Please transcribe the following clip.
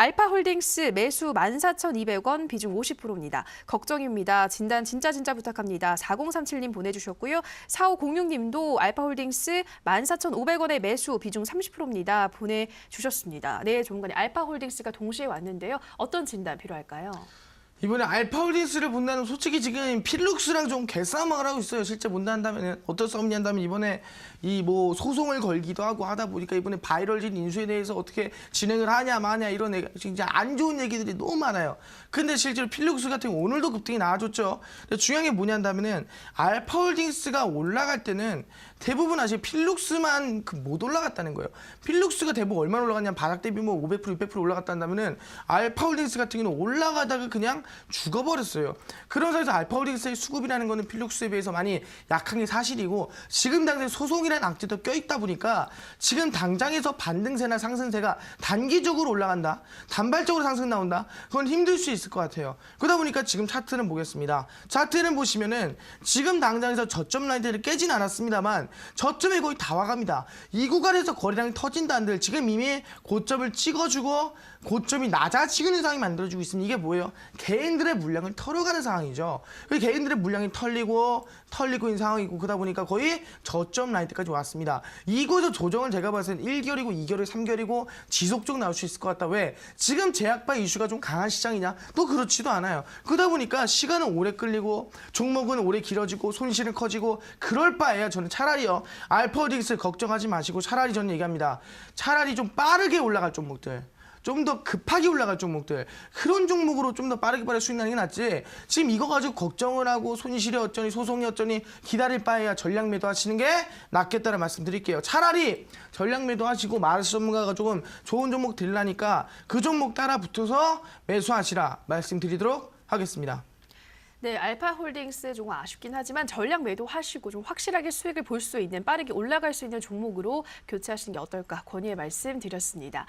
알파홀딩스 매수 14,200원 비중 50%입니다. 걱정입니다. 진단 진짜 진짜 부탁합니다. 4037님 보내주셨고요. 4506님도 알파홀딩스 14,500원의 매수 비중 30%입니다. 보내주셨습니다. 네, 전문가님 알파홀딩스가 동시에 왔는데요. 어떤 진단 필요할까요? 이번에 알파홀딩스를 본다는 솔직히 지금 필룩스랑 좀 개싸움을 하고 있어요. 실제 본다 한다면 어떤 싸움이 한다면 이번에 이 뭐 소송을 걸기도 하고 하다 보니까 이번에 바이럴진 인수에 대해서 어떻게 진행을 하냐 마냐 이런 진짜 안 좋은 얘기들이 너무 많아요. 근데 실제로 필룩스 같은 경우 오늘도 급등이 나와줬죠. 근데 중요한 게 뭐냐 한다면은 알파홀딩스가 올라갈 때는 대부분 아직 필룩스만 그 못 올라갔다는 거예요. 필룩스가 대부분 얼마나 올라갔냐면 바닥 대비 뭐 500% 600% 올라갔다 한다면은 알파홀딩스 같은 경우는 올라가다가 그냥 죽어버렸어요. 그런 상황에서 알파홀딩스의 수급이라는 거는 필룩스에 비해서 많이 약한 게 사실이고 지금 당장 소송이라는 악재도 껴있다 보니까 지금 당장에서 반등세나 상승세가 단기적으로 올라간다. 단발적으로 상승 나온다. 그건 힘들 수 있을 것 같아요. 그러다 보니까 지금 차트는 보겠습니다. 차트는 보시면은 지금 당장에서 저점 라인들을 깨진 않았습니다만 저점에 거의 다 와갑니다. 이 구간에서 거래량이 터진다 한들 지금 이미 고점을 찍어주고 고점이 낮아지는 상황이 만들어지고 있습니다. 이게 뭐예요? 개 인들의 물량을 털어가는 상황이죠. 그 개인들의 물량이 털리고 털리고 있는 상황이고 그러다 보니까 거의 저점 라인 때까지 왔습니다. 이곳에서 조정을 제가 봤을 땐 1개월이고 2개월, 3개월이고 지속적으로 나올 수 있을 것 같다. 왜? 지금 제약바 이슈가 좀 강한 시장이냐? 또 그렇지도 않아요. 그러다 보니까 시간은 오래 끌리고 종목은 오래 길어지고 손실은 커지고 그럴 바에야 저는 차라리요. 알파오딩스 걱정하지 마시고 차라리 저는 얘기합니다. 차라리 좀 빠르게 올라갈 종목들. 좀 더 급하게 올라갈 종목들. 그런 종목으로 좀 더 빠르게 빠르게 수익 나는 게 낫지. 지금 이거 가지고 걱정을 하고 손실이 어쩌니 소송이 어쩌니 기다릴 바에야 전략 매도 하시는 게 낫겠다는 말씀 드릴게요. 차라리 전략 매도 하시고 마르스 전문가가 조금 좋은 종목 들라니까 그 종목 따라 붙어서 매수하시라 말씀드리도록 하겠습니다. 네, 알파홀딩스 조금 아쉽긴 하지만 전략 매도하시고 좀 확실하게 수익을 볼 수 있는 빠르게 올라갈 수 있는 종목으로 교체하시는 게 어떨까 권유의 말씀 드렸습니다.